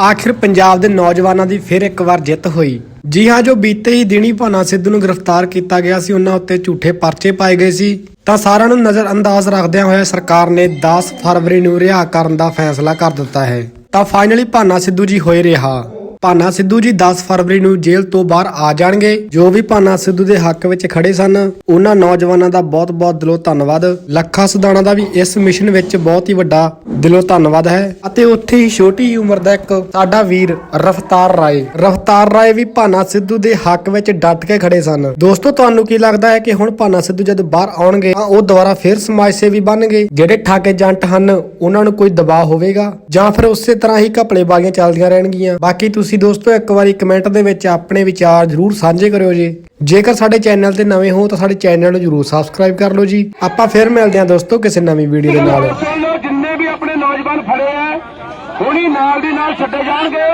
ਆਖਿਰ ਪੰਜਾਬ ਦੇ ਨੌਜਵਾਨਾਂ ਦੀ ਫਿਰ ਇੱਕ ਵਾਰ ਜਿੱਤ ਹੋਈ। ਜੀ ਹਾਂ, ਜੋ ਬੀਤੇ ਹੀ ਦਿਨੀ ਭਾਨਾ ਸਿੱਧੂ ਨੂੰ ਗ੍ਰਿਫਤਾਰ ਕੀਤਾ ਗਿਆ ਸੀ, ਉਹਨਾਂ ਉੱਤੇ ਝੂਠੇ ਪਰਚੇ ਪਾਏ ਗਏ ਸੀ। ਤਾਂ ਸਾਰਿਆਂ ਨੂੰ ਨਜ਼ਰ ਅੰਦਾਜ਼ ਰੱਖਦਿਆਂ ਹੋਇਆ ਸਰਕਾਰ ਨੇ 10 ਫਰਵਰੀ ਨੂੰ ਰਿਹਾ ਕਰਨ ਦਾ ਫੈਸਲਾ ਕਰ ਦਿੱਤਾ ਹੈ। ਤਾਂ ਫਾਈਨਲੀ ਭਾਨਾ ਸਿੱਧੂ ਜੀ ਹੋਏ ਰਿਹਾ। ਭਾਨਾ ਸਿੱਧੂ ਜੀ 10 ਫਰਵਰੀ ਨੂੰ ਜੇਲ੍ਹ ਤੋਂ ਬਾਹਰ ਆ ਜਾਣਗੇ। ਜੋ ਵੀ ਭਾਨਾ ਸਿੱਧੂ ਦੇ ਹੱਕ ਵਿੱਚ ਖੜੇ ਸਨ, ਉਹਨਾਂ ਨੌਜਵਾਨਾਂ ਦਾ ਬਹੁਤ-ਬਹੁਤ ਦਿਲੋਂ ਧੰਨਵਾਦ। ਲੱਖਾ ਸੁਦਾਣਾ ਦਾ ਵੀ ਇਸ ਮਿਸ਼ਨ ਵਿੱਚ ਬਹੁਤ ਹੀ ਵੱਡਾ ਦਿਲੋਂ ਧੰਨਵਾਦ ਹੈ। ਅਤੇ ਉੱਥੇ ਹੀ ਛੋਟੀ ਉਮਰ ਦਾ ਇੱਕ ਸਾਡਾ ਵੀਰ ਰਫਤਾਰ ਰਾਏ। ਰਫਤਾਰ ਰਾਏ ਵੀ ਭਾਨਾ ਸਿੱਧੂ ਦੇ ਹੱਕ ਵਿੱਚ ਡਟ ਕੇ ਖੜੇ ਸਨ। ਦੋਸਤੋ, ਤੁਹਾਨੂੰ ਕੀ ਲੱਗਦਾ ਹੈ ਕਿ ਹੁਣ ਭਾਨਾ ਸਿੱਧੂ ਜਦ ਬਾਹਰ ਆਉਣਗੇ, ਤਾਂ ਉਹ ਦੁਬਾਰਾ ਫਿਰ ਸਮਾਜ ਸੇਵੀ ਬਣਨਗੇ? ਜਿਹੜੇ ਠਾਕੇ ਜੰਟ ਹਨ, ਉਹਨਾਂ ਨੂੰ ਕੋਈ ਦਬਾਅ ਹੋਵੇਗਾ? ਜਾਂ ਫਿਰ ਉਸੇ ਤਰ੍ਹਾਂ ਹੀ ਘਪਲੇ ਬਾਗੀਆਂ ਚੱਲਦੀਆਂ ਰਹਿਣਗੀਆਂ? ਬਾਕੀ ਤੁਸੀਂ ਦੋਸਤੋ ਇੱਕ ਵਾਰੀ ਕਮੈਂਟ ਦੇ ਵਿੱਚ ਆਪਣੇ ਵਿਚਾਰ ਜਰੂਰ ਸਾਂਝੇ ਕਰਿਓ ਜੀ। ਜੇਕਰ ਸਾਡੇ ਚੈਨਲ ਤੇ ਨਵੇਂ ਹੋ ਤਾਂ ਸਾਡੇ ਚੈਨਲ ਨੂੰ ਜਰੂਰ ਸਬਸਕ੍ਰਾਈਬ ਕਰ ਲਓ ਜੀ। ਆਪਾਂ ਫਿਰ ਮਿਲਦੇ ਹਾਂ ਦੋਸਤੋ ਕਿਸੇ ਨਵੀਂ ਵੀਡੀਓ ਦੇ ਨਾਲ। ਜਿੰਨੇ ਵੀ ਆਪਣੇ ਨੌਜਵਾਨ ਫੜੇ ਆ, ਹੁਣੀ ਨਾਲ ਦੀ ਨਾਲ ਛੱਡੇ ਜਾਣਗੇ।